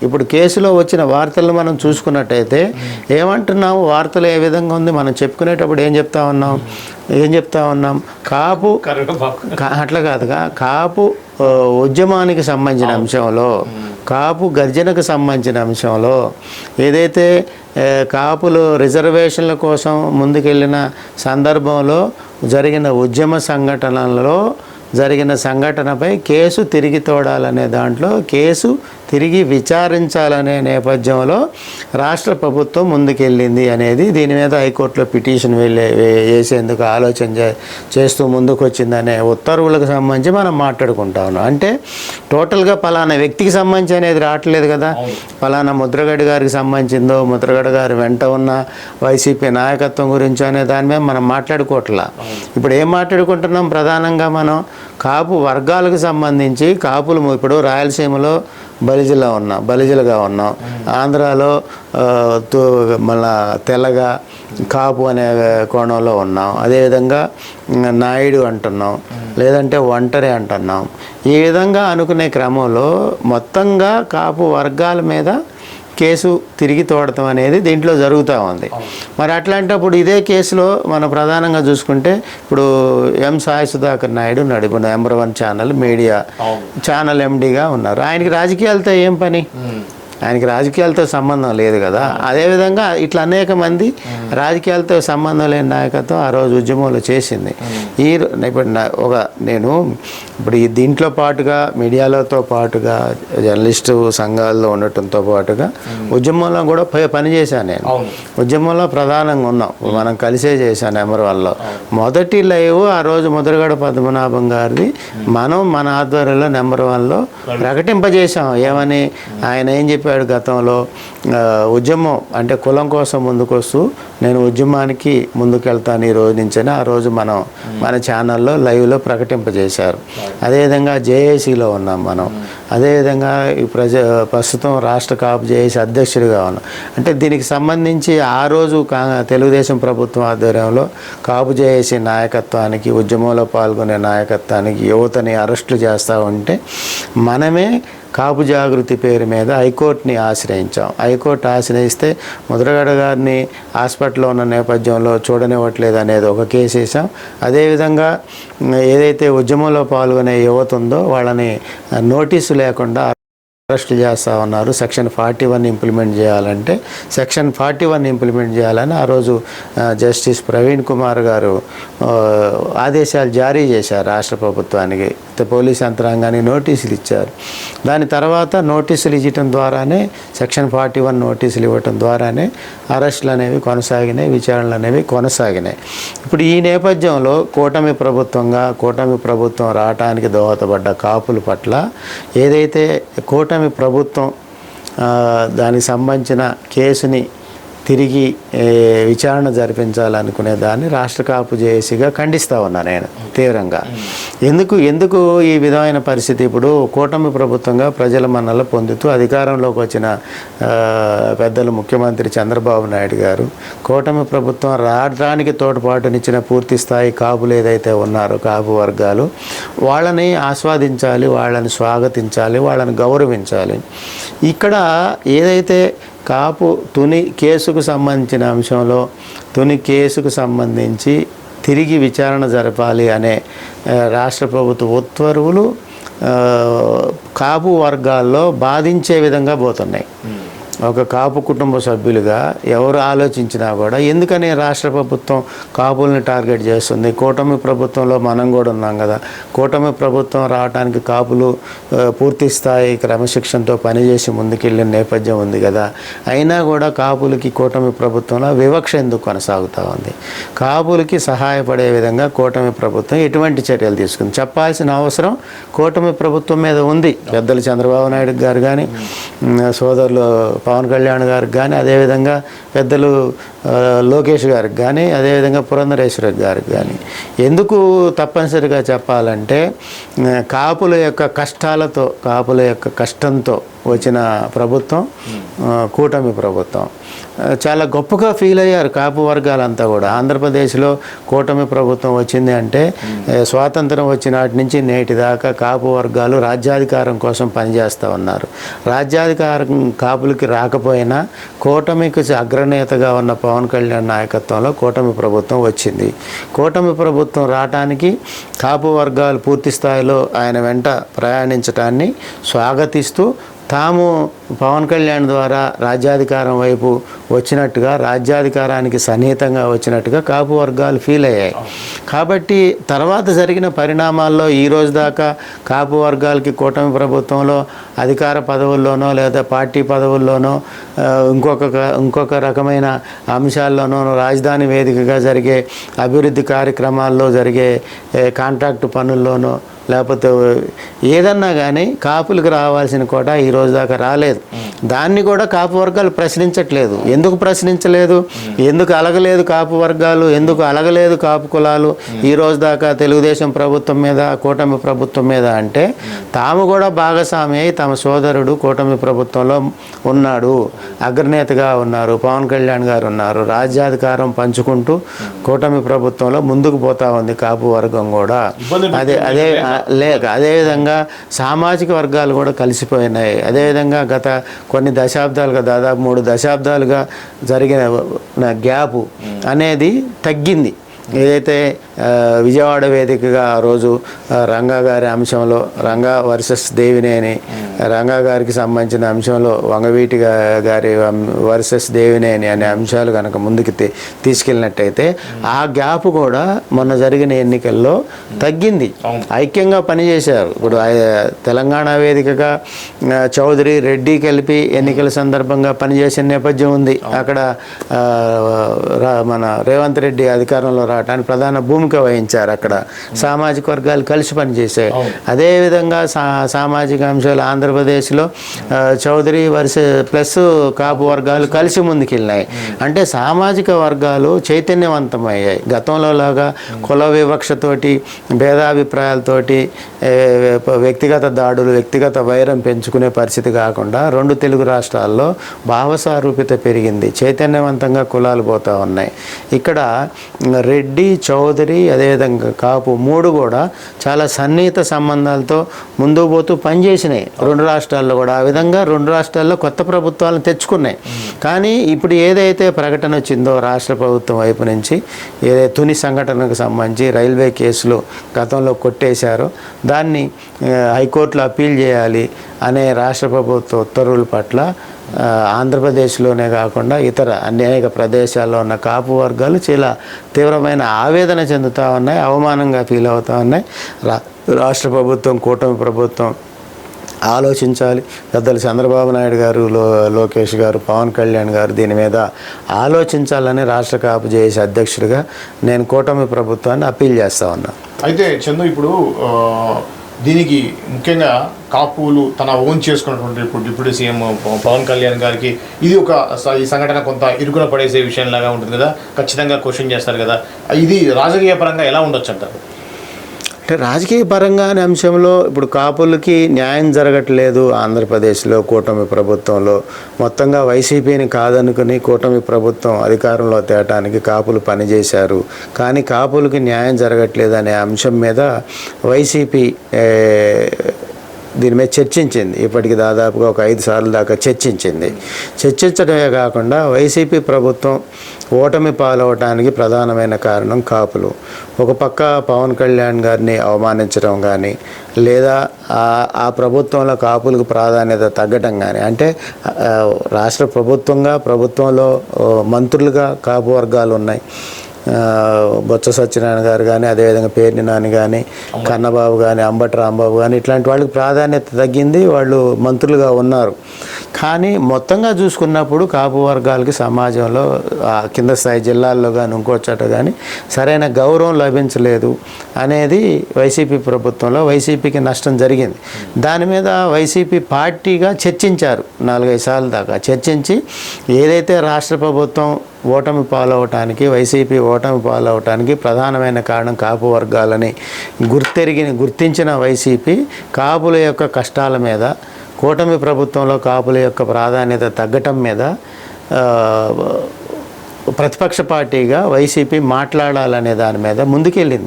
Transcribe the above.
ఇప్పుడు కేసులో వచ్చిన వార్తలను మనం చూసుకున్నట్టయితే ఏమంటున్నాము? వార్తలు ఏ విధంగా ఉంది? మనం చెప్పుకునేటప్పుడు ఏం చెప్తా ఉన్నాం? ఏం చెప్తా ఉన్నాం? కాపు అట్లా కాదుగా కాపు ఉద్యమానికి సంబంధించిన అంశంలో కాపు గర్జనకు సంబంధించిన అంశంలో ఏదైతే కాపులు రిజర్వేషన్ల కోసం ముందుకెళ్ళిన సందర్భంలో జరిగిన ఉద్యమ సంఘటనలలో జరిగిన సంఘటనపై కేసు తిరిగి తోడాలనే దాంట్లో కేసు తిరిగి విచారించాలనే నేపథ్యంలో రాష్ట్ర ప్రభుత్వం ముందుకెళ్ళింది అనేది దీని మీద హైకోర్టులో పిటిషన్ వెళ్ళే వేసేందుకు ఆలోచన చేస్తూ ముందుకు వచ్చిందనే ఉత్తర్వులకు సంబంధించి మనం మాట్లాడుకుంటా ఉన్నాం. అంటే టోటల్గా పలానా వ్యక్తికి సంబంధించి అనేది రావట్లేదు కదా. పలానా ముద్రగడ్డ గారికి సంబంధించిందో ముద్రగడ్డ గారి వెంట ఉన్న వైసీపీ నాయకత్వం గురించి అనే దాని మీద మనం మాట్లాడుకోవట్లా. ఇప్పుడు ఏం మాట్లాడుకుంటున్నాం ప్రధానంగా మనం? కాపు వర్గాలకు సంబంధించి కాపులు ఇప్పుడు రాయలసీమలో బలిజలా ఉన్నాం బలిజలుగా ఉన్నాం. ఆంధ్రాలో ఆ, తో- మళ్ళా తెల్లగా కాపు అనే కోణంలో ఉన్నాం. అదేవిధంగా నాయుడు అంటున్నాం. లేదంటే ఒంటరి అంటున్నాం. ఈ విధంగా అనుకునే క్రమంలో మొత్తంగా కాపు వర్గాల మీద కేసు తిరిగి తోడటం అనేది దీంట్లో జరుగుతూ ఉంది. మరి అట్లాంటప్పుడు ఇదే కేసులో మనం ప్రధానంగా చూసుకుంటే ఇప్పుడు ఎం సాయి సుధాకర్ నాయుడు నడుపు number one channel media channel ఎండీగా ఉన్నారు. ఆయనకి రాజకీయాలతో ఏం పని. ఆయనకి రాజకీయాలతో సంబంధం లేదు కదా. అదేవిధంగా ఇట్లా అనేక మంది రాజకీయాలతో సంబంధం లేని నాయకత్వం ఆ రోజు ఉద్యమంలో చేసింది. ఈ ఇప్పుడు ఒక నేను ఇప్పుడు ఈ దీంట్లో పాటుగా మీడియాలతో పాటుగా జర్నలిస్టు సంఘాల్లో ఉండటంతో పాటుగా ఉద్యమంలో కూడా పనిచేశాను నేను. ఉద్యమంలో ప్రధానంగా ఉన్నాం. మనం కలిసే చేశాను నెంబర్ వన్లో మొదటి లైవ్ ఆ రోజు ముద్రగడ పద్మనాభం గారిది. మనం మన ఆధ్వర్యంలో నెంబర్ వన్లో ప్రకటింపజేశాం. ఏమని? ఆయన ఏం చెప్పాడు గతంలో ఉద్యమం అంటే కులం కోసం ముందుకొస్తూ నేను ఉద్యమానికి ముందుకెళ్తాను ఈ రోజు నుంచని ఆ రోజు మనం మన ఛానల్లో లైవ్లో ప్రకటింపజేశారు. అదేవిధంగా జేఏసీలో ఉన్నాం మనం. అదేవిధంగా ఈ ప్రజ ప్రస్తుతం రాష్ట్ర కాపు జేఏసీ అధ్యక్షుడిగా ఉన్నాం. అంటే దీనికి సంబంధించి ఆ రోజు కా తెలుగుదేశం ప్రభుత్వం ఆధ్వర్యంలో కాపు జేఏసీ నాయకత్వానికి ఉద్యమంలో పాల్గొనే నాయకత్వానికి యువతని అరెస్టులు చేస్తూ ఉంటే మనమే కాపు జాగృతి పేరు మీద హైకోర్టుని ఆశ్రయించాం. హైకోర్టు ఆశ్రయిస్తే ముద్రగడ గారిని హాస్పిటల్లో ఉన్న నేపథ్యంలో చూడనివ్వట్లేదు అనేది ఒక కేసు వేసాం అదేవిధంగా ఏదైతే ఉద్యమంలో పాల్గొనే యువత ఉందో వాళ్ళని నోటీసు లేకుండా అరెస్ట్ చేస్తూ ఉన్నారు. సెక్షన్ ఫార్టీ వన్ ఇంప్లిమెంట్ చేయాలంటే సెక్షన్ ఫార్టీ వన్ ఇంప్లిమెంట్ చేయాలని ఆ రోజు జస్టిస్ ప్రవీణ్ కుమార్ గారు ఆదేశాలు జారీ చేశారు రాష్ట్ర ప్రభుత్వానికి. పోలీస్ యంత్రాంగానికి నోటీసులు ఇచ్చారు. దాని తర్వాత నోటీసులు ఇవ్వటం ద్వారానే సెక్షన్ ఫార్టీ వన్ నోటీసులు ఇవ్వటం ద్వారానే అరెస్టులు అనేవి కొనసాగినాయి విచారణలు అనేవి కొనసాగినాయి. ఇప్పుడు ఈ నేపథ్యంలో కూటమి ప్రభుత్వంగా కూటమి ప్రభుత్వం రావటానికి దోహదపడ్డ కాపుల పట్ల ఏదైతే కూటమి ప్రభుత్వం దానికి సంబంధించిన కేసుని తిరిగి విచారణ జరిపించాలనుకునే దాన్ని రాష్ట్ర కాపు జేఏసీగా ఖండిస్తా ఉన్నా నేను తీవ్రంగా. ఎందుకు ఎందుకు ఈ విధమైన పరిస్థితి? ఇప్పుడు కూటమి ప్రభుత్వంగా ప్రజల మన్నలు పొందుతూ అధికారంలోకి వచ్చిన పెద్దలు ముఖ్యమంత్రి చంద్రబాబు నాయుడు గారు కూటమి ప్రభుత్వం రాష్ట్రానికి తోడ్పాటునిచ్చిన పూర్తి స్థాయి కాపులు ఏదైతే ఉన్నారో కాపు వర్గాలు వాళ్ళని ఆస్వాదించాలి వాళ్ళని స్వాగతించాలి వాళ్ళని గౌరవించాలి. ఇక్కడ ఏదైతే కాపు తుని కేసుకు సంబంధించిన అంశంలో తుని కేసుకు సంబంధించి తిరిగి విచారణ జరపాలి అనే రాష్ట్ర ప్రభుత్వ ఉత్తర్వులు కాపు వర్గాల్లో బాధించే విధంగా పోతున్నాయి. ఒక కాపు కుటుంబ సభ్యులుగా ఎవరు ఆలోచించినా కూడా ఎందుకని రాష్ట్ర ప్రభుత్వం కాపుల్ని టార్గెట్ చేస్తుంది? కూటమి ప్రభుత్వంలో మనం కూడా ఉన్నాం కదా. కూటమి ప్రభుత్వం రావడానికి కాపులు పూర్తి స్థాయి క్రమశిక్షణతో పనిచేసి ముందుకెళ్ళిన నేపథ్యం ఉంది కదా. అయినా కూడా కాపులకి కూటమి ప్రభుత్వంలో వివక్ష ఎందుకు కొనసాగుతూ ఉంది? కాపులకి సహాయపడే విధంగా కూటమి ప్రభుత్వం ఎటువంటి చర్యలు తీసుకుంది? చెప్పాల్సిన అవసరం కూటమి ప్రభుత్వం మీద ఉంది. పెద్దలు చంద్రబాబు నాయుడు గారు కానీ సోదరులు పవన్ కళ్యాణ్ గారికి కానీ అదేవిధంగా పెద్దలు లోకేష్ గారికి కానీ అదేవిధంగా పురంధరేశ్వరి గారికి కానీ ఎందుకు తప్పనిసరిగా చెప్పాలంటే కాపుల యొక్క కష్టాలతో కాపుల యొక్క కష్టంతో వచ్చిన ప్రభుత్వం కూటమి ప్రభుత్వం. చాలా గొప్పగా ఫీల్ అయ్యారు కాపు వర్గాలంతా కూడా. ఆంధ్రప్రదేశ్లో కూటమి ప్రభుత్వం వచ్చింది అంటే ఏ, స్వాతంత్రం వచ్చిన నాటి నుంచి నేటి దాకా కాపు వర్గాలు రాజ్యాధికారం కోసం పనిచేస్తూ ఉన్నారు. రాజ్యాధికారం కాపులకి రాకపోయినా కూటమికి అగ్రనేతగా ఉన్న పవన్ కళ్యాణ్ నాయకత్వంలో కూటమి ప్రభుత్వం వచ్చింది. కూటమి ప్రభుత్వం రావటానికి కాపు వర్గాలు పూర్తి స్థాయిలో ఆయన వెంట ప్రయాణించటాన్ని స్వాగతిస్తూ తాము పవన్ కళ్యాణ్ ద్వారా రాజ్యాధికారం వైపు వచ్చినట్టుగా రాజ్యాధికారానికి సన్నిహితంగా వచ్చినట్టుగా కాపు వర్గాలు ఫీల్ అయ్యాయి. కాబట్టి తర్వాత జరిగిన పరిణామాల్లో ఈ రోజు దాకా కాపు వర్గాలకి కూటమి ప్రభుత్వంలో అధికార పదవుల్లోనో లేదా పార్టీ పదవుల్లోనో ఇంకొక ఇంకొక రకమైన అంశాల్లోనో రాజధాని వేదికగా జరిగే అభివృద్ధి కార్యక్రమాల్లో జరిగే కాంట్రాక్టు పనుల్లోనో లేకపోతే ఏదన్నా కానీ కాపులకు రావాల్సిన కోట ఈ రోజు దాకా రాలేదు. దాన్ని కూడా కాపు వర్గాలు ప్రశ్నించట్లేదు. ఎందుకు ప్రశ్నించలేదు? ఎందుకు అలగలేదు కాపు వర్గాలు? ఎందుకు అలగలేదు కాపు కులాలు? ఈ రోజు దాకా తెలుగుదేశం ప్రభుత్వం మీద కూటమి ప్రభుత్వం మీద అంటే తాము కూడా భాగస్వామి అయి తమ సోదరుడు కూటమి ప్రభుత్వంలో ఉన్నాడు. అగ్రనేతగా ఉన్నారు. పవన్ కళ్యాణ్ గారు ఉన్నారు. రాజ్యాధికారం పంచుకుంటూ కూటమి ప్రభుత్వంలో ముందుకు పోతా ఉంది కాపు వర్గం కూడా. అదే అదే లేక అదేవిధంగా సామాజిక వర్గాలు కూడా కలిసిపోయినాయి. అదేవిధంగా గత కొన్ని దశాబ్దాలుగా దాదాపు మూడు దశాబ్దాలుగా జరిగిన గ్యాపు అనేది తగ్గింది. ఏదైతే విజయవాడ వేదికగా ఆ రోజు రంగా గారి అంశంలో రంగా వర్సెస్ దేవినేని రంగా గారికి సంబంధించిన అంశంలో వంగవీటి గారి వర్సెస్ దేవినేని అనే అంశాలు కనుక ముందుకు తీసుకెళ్ళినట్టయితే ఆ గ్యాప్ కూడా మొన్న జరిగిన ఎన్నికల్లో తగ్గింది. ఐక్యంగా పనిచేశారు. ఇప్పుడు తెలంగాణ వేదికగా చౌదరి రెడ్డి కలిపి ఎన్నికల సందర్భంగా పనిచేసిన నేపథ్యం ఉంది. అక్కడ మన రేవంత్ రెడ్డి అధికారంలో రావడానికి ప్రధాన భూమిక వహించారు అక్కడ. సామాజిక వర్గాలు కలిసి పనిచేసాయి అదేవిధంగా సా సామాజిక అంశాలు ఆంధ్రప్రదేశ్లో చౌదరి వరుస ప్లస్ కాపు వర్గాలు కలిసి ముందుకెళ్ళినాయి. అంటే సామాజిక వర్గాలు చైతన్యవంతమయ్యాయి. గతంలో లాగా కుల వివక్షతోటి భేదాభిప్రాయాలతోటి వ్యక్తిగత దాడులు వ్యక్తిగత వైరం పెంచుకునే పరిస్థితి కాకుండా రెండు తెలుగు రాష్ట్రాల్లో భావసారూప్యత పెరిగింది. చైతన్యవంతంగా కులాలు పోతా ఉన్నాయి. ఇక్కడ రెడ్డి చౌదరి అదేవిధంగా కాపు మూడు కూడా చాలా సన్నిహిత సంబంధాలతో ముందుకు పోతూ పనిచేసినాయి. రెండు రాష్ట్రాల్లో కూడా ఆ విధంగా రెండు రాష్ట్రాల్లో కొత్త ప్రభుత్వాలను తెచ్చుకున్నాయి. కానీ ఇప్పుడు ఏదైతే ప్రకటన వచ్చిందో రాష్ట్ర ప్రభుత్వం వైపు నుంచి ఏదైతే తుని సంఘటనకు సంబంధించి రైల్వే కేసులు గతంలో కొట్టేశారో. దాన్ని హైకోర్టులో అప్పీల్ చేయాలి అనే రాష్ట్ర ప్రభుత్వ ఉత్తర్వుల పట్ల ఆంధ్రప్రదేశ్లోనే కాకుండా ఇతర అనేక ప్రదేశాల్లో ఉన్న కాపు వర్గాలు చాలా తీవ్రమైన ఆవేదన చెందుతూ ఉన్నాయి అవమానంగా ఫీల్ అవుతూ ఉన్నాయి. రా రాష్ట్ర ప్రభుత్వం కూటమి ప్రభుత్వం ఆలోచించాలి. పెద్దలు చంద్రబాబు నాయుడు గారు లో లోకేష్ గారు పవన్ కళ్యాణ్ గారు దీని మీద ఆలోచించాలని రాష్ట్ర కాపు జేఏసీ అధ్యక్షుడిగా నేను కూటమి ప్రభుత్వాన్ని అప్పీల్ చేస్తా ఉన్నా. అయితే చందు ఇప్పుడు దీనికి ముఖ్యంగా కాపులు తన ఓన్ చేసుకున్నటువంటి ఇప్పుడు డిప్యూటీ సీఎం పవన్ కళ్యాణ్ గారికి ఇది ఒక ఈ సంఘటన కొంత ఇరుకున పడేసే విషయంలాగా ఉంటుంది కదా. ఖచ్చితంగా క్వశ్చన్ చేస్తారు కదా. ఇది రాజకీయ పరంగా ఎలా ఉండొచ్చు అంటారు? అంటే రాజకీయ పరంగా అనే అంశంలో ఇప్పుడు కాపులకి న్యాయం జరగట్లేదు ఆంధ్రప్రదేశ్లో కూటమి ప్రభుత్వంలో. మొత్తంగా వైసీపీని కాదనుకుని కూటమి ప్రభుత్వం అధికారంలో తేటానికి కాపులు పనిచేశారు. కానీ కాపులకి న్యాయం జరగట్లేదు అనే అంశం మీద వైసీపీ దీని మీద చర్చించింది. ఇప్పటికి దాదాపుగా ఒక ఐదు సార్లు దాకా చర్చించింది. చర్చించడమే కాకుండా వైసీపీ ప్రభుత్వం ఓటమి పాలవటానికి ప్రధానమైన కారణం కాపులు. ఒక పక్క పవన్ కళ్యాణ్ గారిని అవమానించడం కానీ లేదా ఆ ప్రభుత్వంలో కాపులకు ప్రాధాన్యత తగ్గటం కానీ అంటే రాష్ట్ర ప్రభుత్వంగా ప్రభుత్వంలో మంత్రులుగా కాపు వర్గాలు ఉన్నాయి. బొత్స సత్యనారాయణ గారు కానీ అదేవిధంగా పేర్ని నాని కానీ కన్నబాబు కానీ అంబటి రాంబాబు కానీ ఇట్లాంటి వాళ్ళకి ప్రాధాన్యత తగ్గింది వాళ్ళు మంత్రులుగా ఉన్నారు. కానీ మొత్తంగా చూసుకున్నప్పుడు కాపు వర్గాలకి సమాజంలో ఆ కింద స్థాయి జిల్లాల్లో కానీ ఇంకో చోట కానీ సరైన గౌరవం లభించలేదు అనేది వైసీపీ ప్రభుత్వంలో వైసీపీకి నష్టం జరిగింది. దాని మీద వైసీపీ పార్టీగా చర్చించారు నాలుగైదు సార్లు దాకా. చర్చించి ఏదైతే రాష్ట్ర ప్రభుత్వం ఓటమి పాలవటానికి వైసీపీ ఓటమి పాలవటానికి ప్రధానమైన కారణం కాపు వర్గాలని గుర్తెరిగి గుర్తించిన వైసీపీ కాపుల యొక్క కష్టాల మీద కూటమి ప్రభుత్వంలో కాపుల యొక్క ప్రాధాన్యత తగ్గటం మీద ప్రతిపక్ష పార్టీగా వైసీపీ మాట్లాడాలనే దాని మీద ముందుకెళ్ళింది.